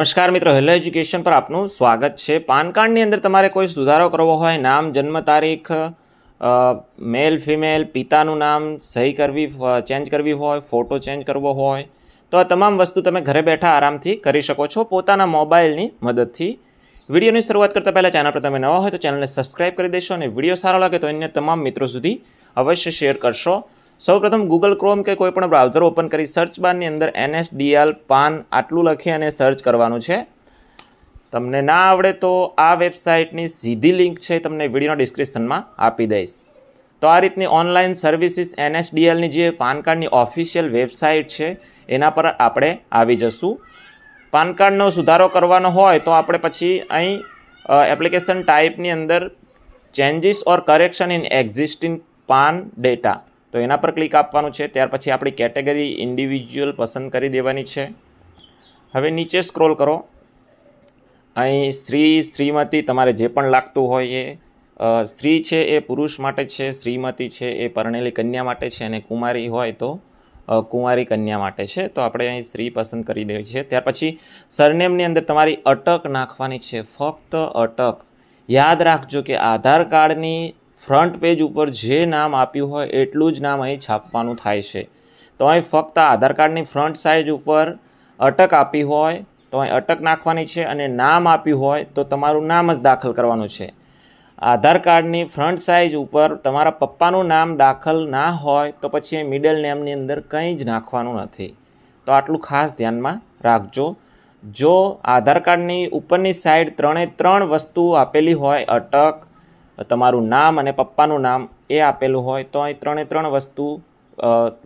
નમસ્કાર મિત્રો, hello education પર આપનું સ્વાગત છે. પાન કાર્ડની અંદર તમારે કોઈ સુધારો કરવો હોય, નામ, જન્મ તારીખ મેલ ફિમેલ પિતાનું નામ સહી કરવી ચેન્જ કરવી હોય ફોટો ચેન્જ કરવો હોય, તો આ તમામ વસ્તુ તમે ઘરે બેઠા આરામથી કરી શકો છો પોતાના મોબાઈલની મદદથી. વિડીયોની શરૂઆત કરતાં પહેલાં ચેનલ પર તમે નવા હોય તો ચેનલને સબસ્ક્રાઇબ કરી દેશો અને વીડિયો સારો લાગે તો અન્ય તમામ મિત્રો સુધી અવશ્ય શેર કરશો. સૌપ્રથમ ગૂગલ ક્રોમ કે કોઈ પણ બ્રાઉઝર ઓપન કરી સર્ચ બારની અંદર એનએસડીએલ પાન આટલું લખી અને સર્ચ કરવાનું છે. તમને ના આવડે તો આ વેબસાઇટની સીધી લિંક છે તમને વિડીયોના ડિસ્ક્રિપ્શનમાં આપી દઈશ. તો આ રીતની ઓનલાઈન સર્વિસીસ એનએસડીએલની જે પાન કાર્ડની ઓફિશિયલ વેબસાઇટ છે, એના પર આપણે આવી જશું. પાન કાર્ડનો સુધારો કરવાનો હોય તો આપણે પછી અહીં એપ્લિકેશન ટાઈપની અંદર changes or correction in existing PAN data તો એના પર ક્લિક આપવાનું છે. ત્યાર પછી આપણી કેટેગરી ઇન્ડિવિજ્યુઅલ પસંદ કરી દેવાની છે. હવે નીચે સ્ક્રોલ કરો. અહીં શ્રી શ્રીમતી તમારે જે પણ લાગતું હોય એ સ્ત્રી છે એ પુરુષ માટે છે શ્રીમતી છે એ પરણેલી કન્યા માટે છે અને કુમારી હોય તો કુંવારી કન્યા માટે છે. તો આપણે અહીં સ્ત્રી પસંદ કરી દેવી છે. ત્યાર પછી સરનેમની અંદર તમારી અટક નાખવાની છે. ફક્ત અટક. યાદ રાખજો કે આધાર કાર્ડની ફ્રન્ટ પેજ ઉપર જે નામ આપ્યું હોય એટલું જ નામ અહીં છાપવાનું થાય છે. તો અહીં ફક્ત આધાર કાર્ડની ફ્રન્ટ સાઇઝ ઉપર અટક આપી હોય, તો અહીં અટક નાખવાની છે અને નામ આપ્યું હોય તો તમારું નામ જ દાખલ કરવાનું છે. આધાર કાર્ડની ફ્રન્ટ સાઇઝ ઉપર તમારા પપ્પાનું નામ દાખલ ના હોય તો પછી એ મિડલ નેમની અંદર કંઈ જ નાખવાનું નથી. તો આટલું ખાસ ધ્યાનમાં રાખજો. જો આધાર કાર્ડની ઉપરની સાઈડ ત્રણે ત્રણ વસ્તુ આપેલી હોય, અટક તમારું નામ અને પપ્પાનું નામ એ આપેલું હોય, તો અહીં ત્રણે ત્રણ વસ્તુ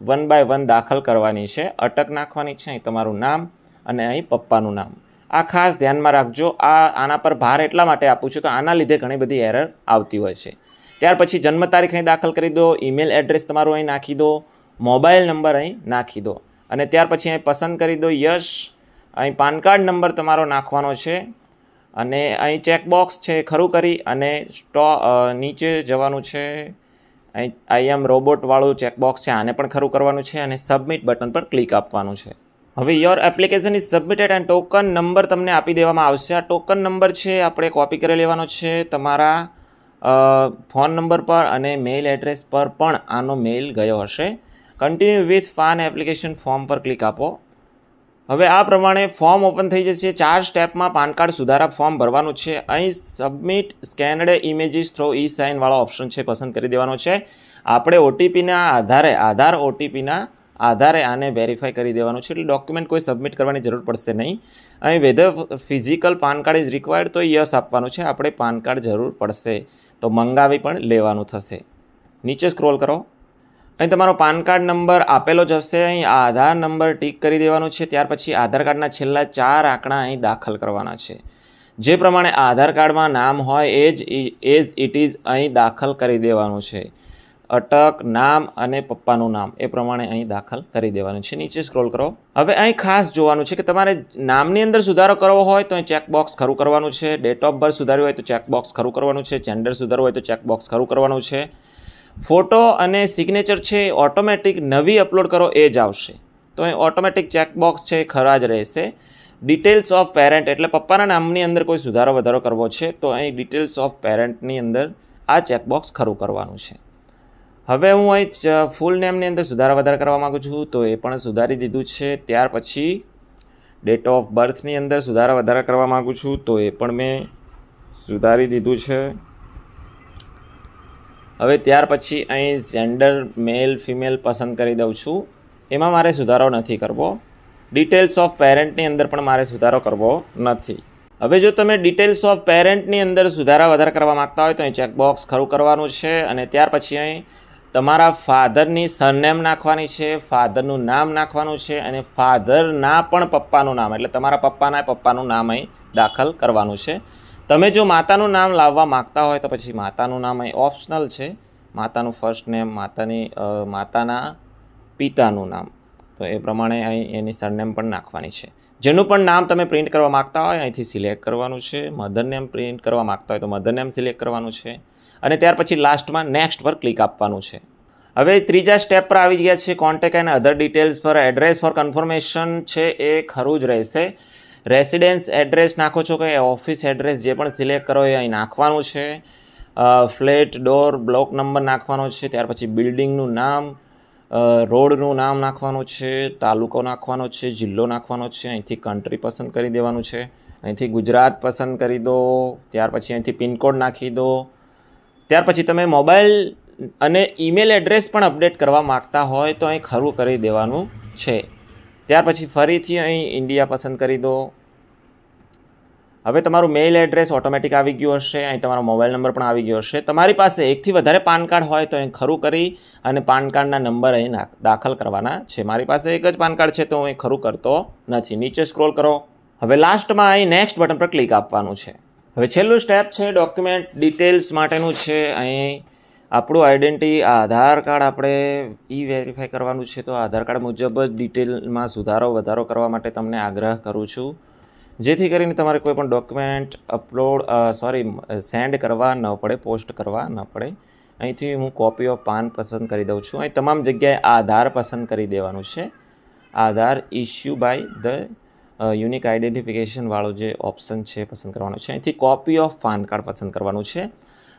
વન બાય વન દાખલ કરવાની છે. અટક નાખવાની છે અહીં તમારું નામ અને અહીં પપ્પાનું નામ. આ ખાસ ધ્યાનમાં રાખજો, આ આના પર ભાર એટલા માટે આપું છું કે આના લીધે ઘણી બધી એરર આવતી હોય છે. ત્યાર પછી જન્મ તારીખ અહીં દાખલ કરી દો ઈમેલ એડ્રેસ તમારું અહીં નાખી દો, મોબાઈલ નંબર અહીં નાખી દો. અને ત્યાર પછી અહીં પસંદ કરી દો યશ, અહીં પાન કાર્ડ નંબર તમારો નાખવાનો છે. અને અહીં ચેકબોક્સ છે, ખરું કરી. અને સ્ટો નીચે જવાનું છે. અહીં આઈ એમ રોબોટવાળું ચેકબોક્સ છે, આને પણ ખરું કરવાનું છે અને સબમિટ બટન પર ક્લિક આપવાનું છે. હવે your application is submitted and token number તમને આપી દેવામાં આવશે. આ ટોકન નંબર છે, આપણે કોપી કરી લેવાનો છે. તમારા ફોન નંબર પર અને મેઇલ એડ્રેસ પર પણ આનો મેઇલ ગયો હશે. Continue with PAN application form પર ક્લિક આપો. હવે આ પ્રમાણે ફોર્મ ઓપન થઈ જશે. ચાર સ્ટેપમાં પાન કાર્ડ સુધારા ફોર્મ ભરવાનું છે. અહીં submit scanned images through E સાઇનવાળો option છે, પસંદ કરી દેવાનો છે. આપણે ઓટીપીના આધારે, આધાર ઓટીપીના આધારે આને વેરીફાઈ કરી દેવાનું છે. એટલે ડોક્યુમેન્ટ કોઈ સબમિટ કરવાની જરૂર પડશે નહીં. અહીં whether physical PAN card is required તો યસ આપવાનું છે. આપણે પાન કાર્ડ જરૂર પડશે. તો મંગાવી પણ લેવાનું થશે. નીચે સ્ક્રોલ કરો. અહીં તમારો પાન કાર્ડ નંબર આપેલો જ હશે. અહીં આધાર નંબર ટીક કરી દેવાનો છે. ત્યાર પછી આધાર કાર્ડના છેલ્લા ચાર આંકડા અહીં દાખલ કરવાના છે. જે પ્રમાણે આધાર કાર્ડમાં નામ હોય એ જ એઝ ઇટ ઇઝ અહીં દાખલ કરી દેવાનું છે. અટક, નામ અને પપ્પાનું નામ એ પ્રમાણે અહીં દાખલ કરી દેવાનું છે. નીચે સ્ક્રોલ કરો. હવે અહીં ખાસ જોવાનું છે કે તમારે નામની અંદર સુધારો કરવો હોય તો અહીં ચેકબોક્સ ખરું કરવાનું છે. ડેટ ઓફ બર્થ સુધારવી હોય તો ચેકબોક્સ ખરું કરવાનું છે. જેન્ડર સુધારવું હોય તો ચેકબોક્સ ખરું કરવાનું છે. ફોટો અને સિગ્નેચર છે એ ઓટોમેટિક નવી અપલોડ કરો, એ જ આવશે. તો અહીં ઓટોમેટિક ચેકબોક્સ છે, એ ખરા જ રહેશે. ડિટેલ્સ ઓફ પેરેન્ટ એટલે પપ્પાના નામની અંદર કોઈ સુધારો વધારો કરવો છે, તો અહીં ડિટેલ્સ ઓફ પેરેન્ટની અંદર આ ચેકબોક્સ ખરું કરવાનું છે. હવે હું અહીં ફૂલ નેમની અંદર સુધારા વધારા કરવા માગું છું, તો એ પણ સુધારી દીધું છે. ત્યાર પછી ડેટ ઓફ બર્થની અંદર સુધારા વધારા કરવા માગું છું, તો એ પણ મેં સુધારી દીધું છે. હવે ત્યાર પછી અહીં જેન્ડર મેલ ફિમેલ પસંદ કરી દઉં છું. એમાં મારે સુધારો નથી કરવો. ડિટેલ્સ ઓફ પેરેન્ટની અંદર પણ મારે સુધારો કરવો નથી. હવે જો તમે ડિટેલ્સ ઓફ પેરેન્ટની અંદર સુધારા વધારે કરવા માગતા હોય તો અહીં ચેકબોક્સ ખરું કરવાનું છે અને ત્યાર પછી અહીં તમારા ફાધરની સરનેમ નાખવાની છે ફાધરનું નામ નાખવાનું છે અને ફાધરના પણ પપ્પાનું નામ, એટલે તમારા પપ્પાના પપ્પાનું નામ અહીં દાખલ કરવાનું છે. તમે જો માતાનું નામ લાવવા માગતા હોય તો પછી માતાનું નામ અહીં ઓપ્શનલ છે. માતાનું ફર્સ્ટ નેમ માતાની માતાના પિતાનું નામ. તો એ પ્રમાણે અહીં એની સરનેમ પણ નાખવાની છે. જેનું પણ નામ તમે પ્રિન્ટ કરવા માગતા હોય, અહીંથી સિલેક્ટ કરવાનું છે. મધર નેમ પ્રિન્ટ કરવા માગતા હોય તો મધર નેમ સિલેક્ટ કરવાનું છે. અને ત્યાર પછી લાસ્ટમાં નેક્સ્ટ પર ક્લિક આપવાનું છે. હવે ત્રીજા સ્ટેપ પર આવી ગયા છે. કોન્ટેક્ટ એન્ડ અધર ડિટેલ્સ પર એડ્રેસ ફોર કન્ફર્મેશન છે એ ખરું જ રહેશે. રેસિડેન્સ એડ્રેસ નાખો છો કે ઓફિસ એડ્રેસ જે પણ સિલેક્ટ કરો એ અહીં નાખવાનું છે. ફ્લેટ, ડોર, બ્લોક નંબર નાખવાનો છે, ત્યાર પછી બિલ્ડિંગનું નામ રોડનું નામ નાખવાનું છે, તાલુકો નાખવાનો છે, જિલ્લો નાખવાનો છે, અહીંથી કન્ટ્રી પસંદ કરી દેવાનું છે. અહીંથી ગુજરાત પસંદ કરી દો, ત્યાર પછી અહીંથી પિનકોડ નાખી દો. ત્યાર પછી તમે મોબાઈલ અને ઈમેલ એડ્રેસ પણ અપડેટ કરવા માગતા હોય તો અહીં ખરું કરી દેવાનું છે. ત્યાર પછી ફરીથી અહીં ઇન્ડિયા પસંદ કરી દો. હવે તમારું મેઇલ એડ્રેસ ઓટોમેટિક આવી ગયું હશે. અહીં તમારો મોબાઈલ નંબર પણ આવી ગયો હશે. તમારી પાસે એકથી વધારે પાન કાર્ડ હોય તો અહીં ખરું કરી અને પાન કાર્ડના નંબર અહીં દાખલ કરવાના છે. મારી પાસે એક જ પાન કાર્ડ છે તો હું અહીં ખરું કરતો નથી. નીચે સ્ક્રોલ કરો. હવે લાસ્ટમાં અહીં નેક્સ્ટ બટન પર ક્લિક આપવાનું છે. હવે છેલ્લું સ્ટેપ છે ડોક્યુમેન્ટ ડિટેલ્સ માટેનું છે. અહીં આપણું આઈડેન્ટિટી આધાર કાર્ડ આપણે ઈ વેરીફાઈ કરવાનું છે, તો આધાર કાર્ડ મુજબ જ ડિટેલમાં સુધારો, વધારો કરવા માટે તમને આગ્રહ કરું છું. જેથી કરીને તમારે કોઈ પણ ડોક્યુમેન્ટ અપલોડ સોરી સેન્ડ કરવા ન પડે પોસ્ટ કરવા ન પડે. અહીંથી હું કોપી ઓફ પાન પસંદ કરી દઉં છું. અહીં તમામ જગ્યાએ આધાર પસંદ કરી દેવાનું છે. Aadhaar issue by the unique આઈડેન્ટિફિકેશનવાળો જે ઓપ્શન છે પસંદ કરવાનો છે. અહીંથી કોપી ઓફ પાન કાર્ડ પસંદ કરવાનું છે.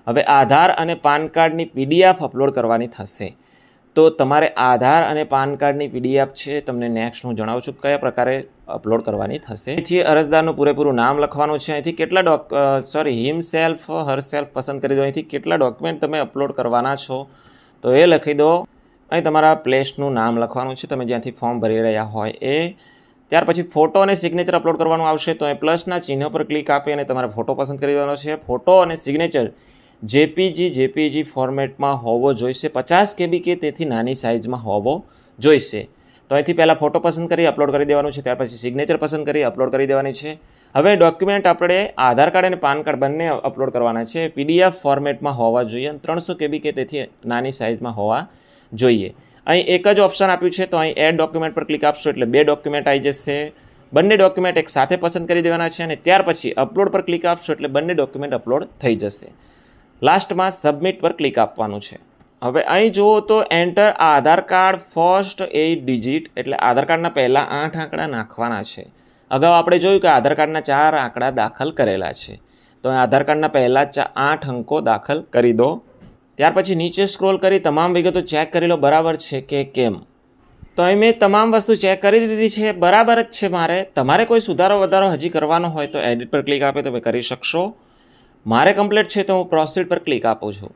હવે આધાર અને પાન કાર્ડની પીડીએફ અપલોડ કરવાની થશે. તો તમારે આધાર અને પાન કાર્ડની પીડીએફ છે, તમને નેક્સ્ટ હું જણાવું છું કયા પ્રકારે અપલોડ કરવાની થશે. અહીંથી અરજદારનું પૂરેપૂરું નામ લખવાનું છે. અહીંથી કેટલા ડોક sorry himself herself પસંદ કરી દો. અહીંથી કેટલા ડોક્યુમેન્ટ તમે અપલોડ કરવાના છો, તો એ લખી દો. અહીં તમારા પ્લેસનું નામ લખવાનું છે. તમે જ્યાંથી ફોર્મ ભરી રહ્યા હોય એ. ત્યાર પછી ફોટો અને સિગ્નેચર અપલોડ કરવાનું આવશે. તો એ પ્લસના ચિહ્ન પર ક્લિક આપી અને તમારે ફોટો પસંદ કરી દેવાનો છે. ફોટો અને સિગ્નેચર જેપીજી જેપીજી ફોર્મેટમાં હોવો જોઈશે. પચાસ કેબી કે તેથી નાની સાઇઝમાં હોવો જોઈશે. તો અહીંથી પહેલાં ફોટો પસંદ કરી અપલોડ કરી દેવાનું છે. ત્યાર પછી સિગ્નેચર પસંદ કરી અપલોડ કરી દેવાની છે. હવે ડોક્યુમેન્ટ આપણે આધાર કાર્ડ અને પાન કાર્ડ બંને અપલોડ કરવાના છે. પીડીએફ ફોર્મેટમાં હોવા જોઈએ અને ત્રણસો કેબી કે તેથી નાની સાઇઝમાં હોવા જોઈએ. અહીં એક જ ઓપ્શન આપ્યું છે, તો અહીં એડ ડોક્યુમેન્ટ પર ક્લિક આપશો એટલે બે ડોક્યુમેન્ટ આવી જશે. બંને ડોક્યુમેન્ટ એક સાથે પસંદ કરી દેવાના છે અને ત્યાર પછી અપલોડ પર ક્લિક આપશો એટલે બંને ડોક્યુમેન્ટ અપલોડ થઈ જશે. લાસ્ટમાં સબમિટ પર ક્લિક આપવાનું છે. હવે અહીં જુઓ તો enter Aadhaar card first eight digit એટલે આધાર કાર્ડના પહેલાં આઠ આંકડા નાખવાના છે. અગાઉ આપણે જોયું કે આધાર કાર્ડના ચાર આંકડા દાખલ કરેલા છે. તો આધાર કાર્ડના પહેલાં આઠ અંકો દાખલ કરી દો. ત્યાર પછી નીચે સ્ક્રોલ કરી તમામ વિગતો ચેક કરી લો, બરાબર છે કે કેમ? તો અહીં મેં તમામ વસ્તુ ચેક કરી દીધી છે, બરાબર જ છે મારે. તમારે કોઈ સુધારો વધારો હજી કરવાનો હોય તો એડિટ પર ક્લિક આપે તમે કરી શકશો. મારે કમ્પ્લીટ છે તો હું પ્રોસીડ પર ક્લિક આપું છું.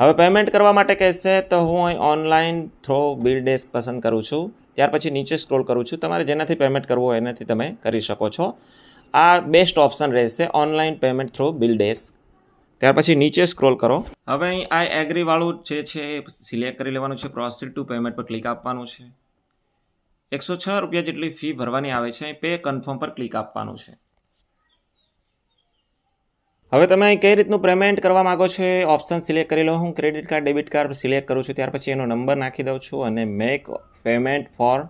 હવે પેમેન્ટ કરવા માટે કહેશે તો હું અહીં ઓનલાઈન થ્રો બિલ ડેસ્ક પસંદ કરું છું. ત્યાર પછી નીચે સ્ક્રોલ કરું છું. તમારે જેનાથી પેમેન્ટ કરવું હોય એનાથી તમે કરી શકો છો. આ બેસ્ટ ઓપ્શન રહેશે online payment through bill desk ત્યાર પછી નીચે સ્ક્રોલ કરો. હવે અહીં આ એગ્રીવાળું જે છે એ સિલેક્ટ કરી લેવાનું છે. પ્રોસીડ ટુ પેમેન્ટ પર ક્લિક આપવાનું છે. એકસો છ રૂપિયા જેટલી ફી ભરવાની આવે છે. પે કન્ફર્મ પર ક્લિક આપવાનું છે. હવે તમે કઈ રીતનું પેમેન્ટ કરવા માગો છો એ ઓપ્શન સિલેક્ટ કરી લો. હું credit card debit card select કરું છું. ત્યાર પછી એનો નંબર નાખી દઉં છું અને મેક પેમેન્ટ ફોર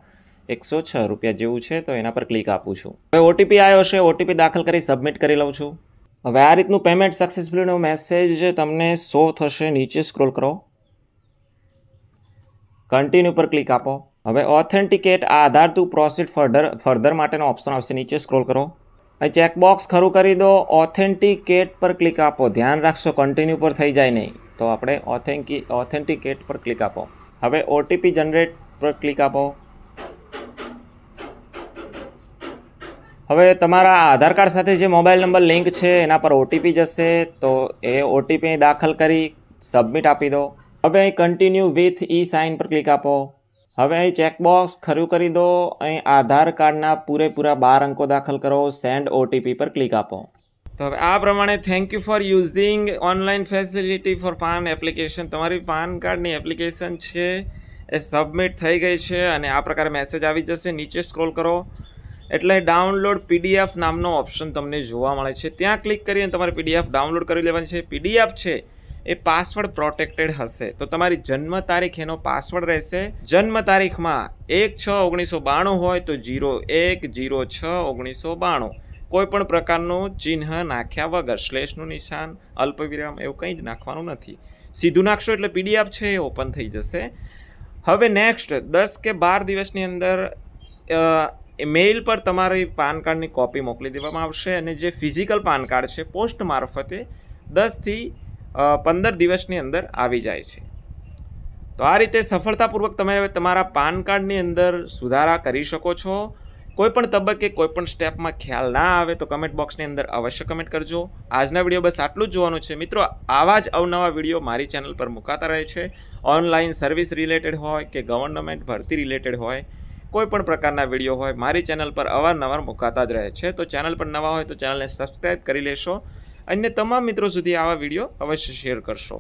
એકસો છ રૂપિયા જેવું છે તો એના પર ક્લિક આપું છું. હવે ઓટીપી આવ્યો છે. ઓટીપી દાખલ કરી સબમિટ કરી લઉં છું. હવે આ રીતનું પેમેન્ટ સક્સેસફુલીનો મેસેજ તમને શો થશે. નીચે સ્ક્રોલ કરો. કન્ટિન્યુ પર ક્લિક આપો. હવે authenticate Aadhaar to proceed further further માટેનો ઓપ્શન આવશે. નીચે સ્ક્રોલ કરો. અહીં ચેકબોક્સ ખરું કરી દો. ઓથેન્ટિકેટ પર ક્લિક આપો. ધ્યાન રાખશો કન્ટિન્યુ પર થઈ જાય નહીં. તો આપણે ઓથેન્કી ઓથેન્ટિકેટ પર ક્લિક આપો. હવે ઓટીપી જનરેટ પર ક્લિક આપો. હવે તમારા આધાર કાર્ડ સાથે જે મોબાઈલ નંબર લિંક છે, એના પર ઓટીપી જશે. તો એ ઓટીપી દાખલ કરી સબમિટ આપી દો. હવે અહીં કન્ટિન્યુ વિથ ઈ સાઇન પર ક્લિક આપો. હવે અહીં ચેકબોક્સ ખરું કરી દો. અહીં આધાર કાર્ડના પૂરેપૂરા બાર અંકો દાખલ કરો. સેન્ડ ઓટીપી પર ક્લિક આપો. તો હવે આ પ્રમાણે thank you for using online facility for PAN application તમારી પાન કાર્ડની એપ્લિકેશન છે એ સબમિટ થઈ ગઈ છે અને આ પ્રકારે મેસેજ આવી જશે. નીચે સ્ક્રોલ કરો. એટલે ડાઉનલોડ પીડીએફ નામનો ઓપ્શન તમને જોવા મળે છે. ત્યાં ક્લિક કરીને તમારે પીડીએફ ડાઉનલોડ કરી લેવાની છે. પીડીએફ છે એ પાસવર્ડ પ્રોટેક્ટેડ હશે. તો તમારી જન્મ તારીખ એનો પાસવર્ડ રહેશે. જન્મ તારીખમાં એક છ ઓગણીસો બાણું હોય તો જીરો એક જીરો છ ઓગણીસો બાણું. કોઈ પણ પ્રકારનું ચિહ્ન નાખ્યા વગર શ્લેષનું નિશાન, અલ્પવિરામ એવું કંઈ જ નાખવાનું નથી. સીધું નાખશો એટલે પીડીએફ છે એ ઓપન થઈ જશે. હવે નેક્સ્ટ, દસ કે બાર દિવસની અંદર મેઇલ પર તમારી પાન કાર્ડની કોપી મોકલી દેવામાં આવશે અને જે ફિઝિકલ પાન કાર્ડ છે, પોસ્ટ મારફતે દસથી પંદર દિવસની અંદર આવી જાય છે. તો આ રીતે સફળતાપૂર્વક તમે તમારા પાન કાર્ડની અંદર સુધારા કરી શકો છો. કોઈપણ તબક્કે કોઈપણ સ્ટેપમાં ખ્યાલ ના આવે તો કમેન્ટ બોક્સની અંદર અવશ્ય કમેન્ટ કરજો. આજના વીડિયો બસ આટલું જ જોવાનું છે. મિત્રો, આવા જ અવનવા વીડિયો મારી ચેનલ પર મુકાતા રહે છે. ઓનલાઈન સર્વિસ રિલેટેડ હોય કે ગવર્નમેન્ટ ભરતી રિલેટેડ હોય કોઈપણ પ્રકારના વીડિયો હોય, મારી ચેનલ પર અવારનવાર મુકાતા જ રહે છે. તો ચેનલ પર નવા હોય તો ચેનલને સબસ્ક્રાઈબ કરી લેશો. અન્ય તમામ મિત્રો સુધી આવા વીડિયો અવશ્ય શેર કરશો.